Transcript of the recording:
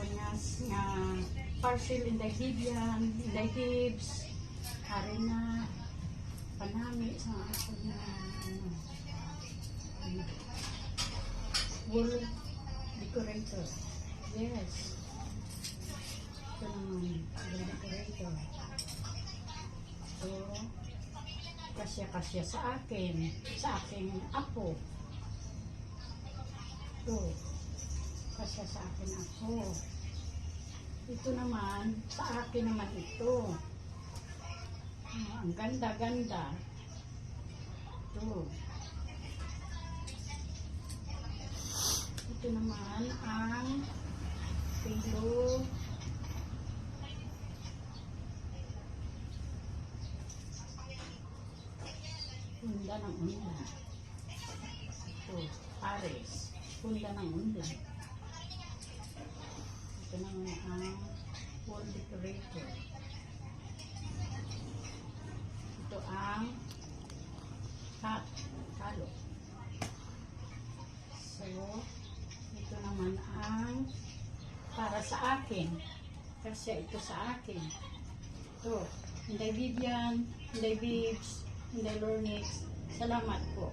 ako nga, nga parcel inday Vivian, inday Gibbs, hari na panami sa ako nga ano, ano, wool decorator. Yes. Ito naman, wool decorator. So, kasya-kasya sa akin, sa aking apo. Ito, kasya sa akin apo. Ito naman, sa akin naman ito. Ah, ang ganda-ganda. Ito. Ito naman ang pillow. Hunda ng undan. Ito, Paris. Hunda ng undan. Ito naman ang wall decorator. Ito ang hat, talo. So, ito naman ang para sa akin. Kasi ito sa akin. Ito, Hinday Vivian, Hinday Bibs, Hinday Lornix. Salamat po.